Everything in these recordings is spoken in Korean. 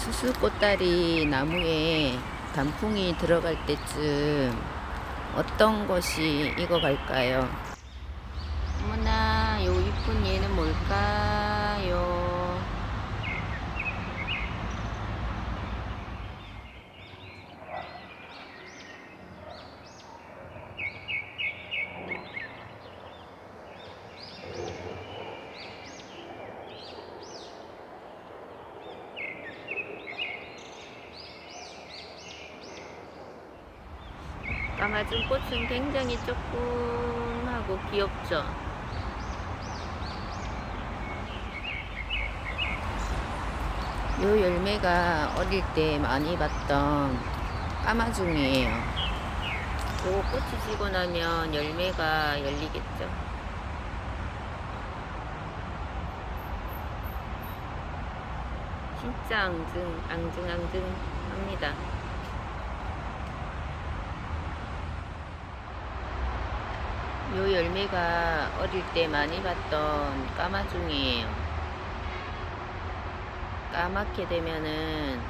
수수꽃다리 나무에 단풍이 들어갈 때쯤 어떤 것이 익어갈까요? 어머나, 요 이쁜 얘는 뭘까요? 까마준 꽃은 굉장히 조그하고 귀엽죠. 요 열매가 어릴 때 많이 봤던 까마중이에요. 요거 꽃이 지고 나면 열매가 열리겠죠. 진짜 앙증, 앙증 앙증 합니다. 요 열매가 어릴 때 많이 봤던 까마중이에요. 까맣게 되면은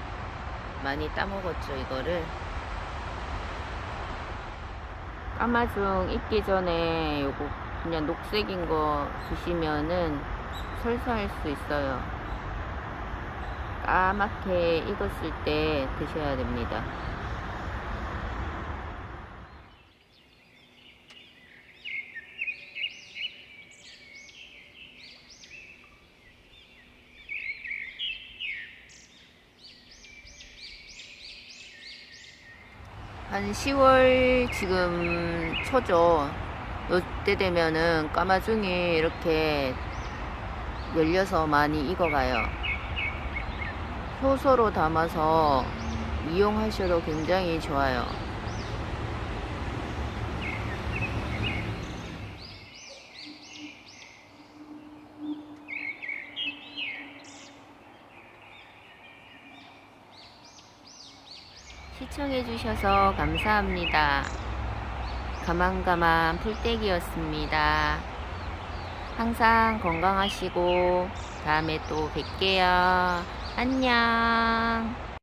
많이 따먹었죠, 이거를. 까마중 익기 전에 요거 그냥 녹색인 거 드시면은 설사할 수 있어요. 까맣게 익었을 때 드셔야 됩니다. 한 10월 지금 초죠. 요때 되면은 까마중이 이렇게 열려서 많이 익어가요. 효소로 담아서 이용하셔도 굉장히 좋아요. 시청해주셔서 감사합니다. 가만가만 풀떼기였습니다. 항상 건강하시고 다음에 또 뵐게요. 안녕.